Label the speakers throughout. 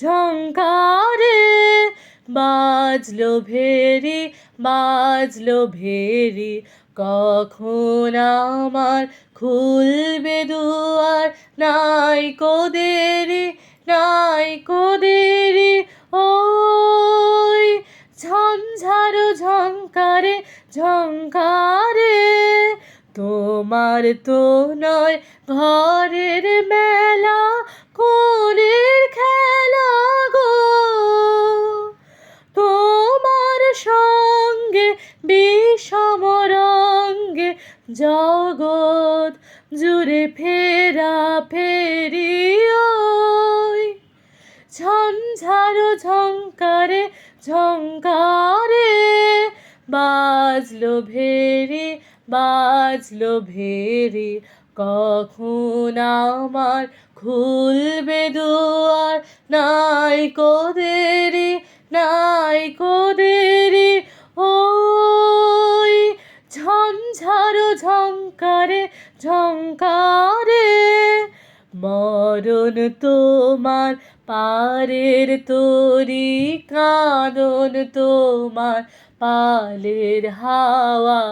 Speaker 1: ঝঙ্কারে বাজলো ভেরি বাজলো ভেরি। কখন আমার খুলবে দুয়ার? নাই কোদেরি নাই কোদেরি ওই ঝঞ্ঝারো ঝঙ্কারে ঝঙ্কারে তোমার তো নয় ঘরের মেলা। জগৎ জুড়ে ফেরা ফেরি ঝঞ্ঝারো ঝঙ্কারে ঝঙ্কারে বাজলো ভেরি বাজলো ভেরি। কখন আমার খুলবে দুয়ার? নাই কোদেরি নাই কোদেরি ঝঙ্কারে ঝঙ্কারে। মরণ তোমার পারের তরি কাঁদন তোমার পালের হাওয়া।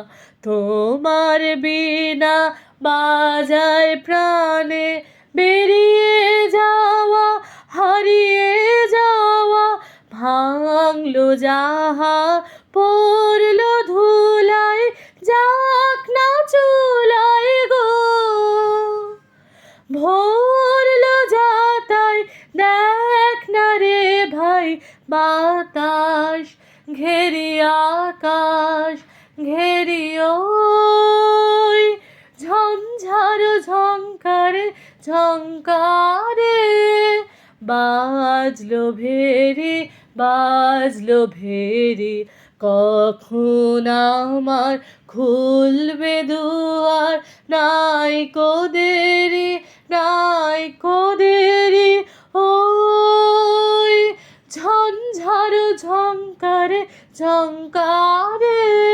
Speaker 1: তোমার বিনা বাজায় প্রাণে বেরিয়ে যাওয়া, হারিয়ে যাওয়া, ভাঙলো যাহা পড়ল ভরলো যাতাই দেখ না রে ভাই, বাতাস, ঘেরি আকাশ, ঘেরি ওই ঝঞ্ঝারো ঝঙ্কারে ঝঙ্কারে। বাজলো ভেরি বাজলো ভেরি, কখন আমার খুলবে দুয়ার, নাই কোদেরি ঝঙ্কারে ঝঙ্কারে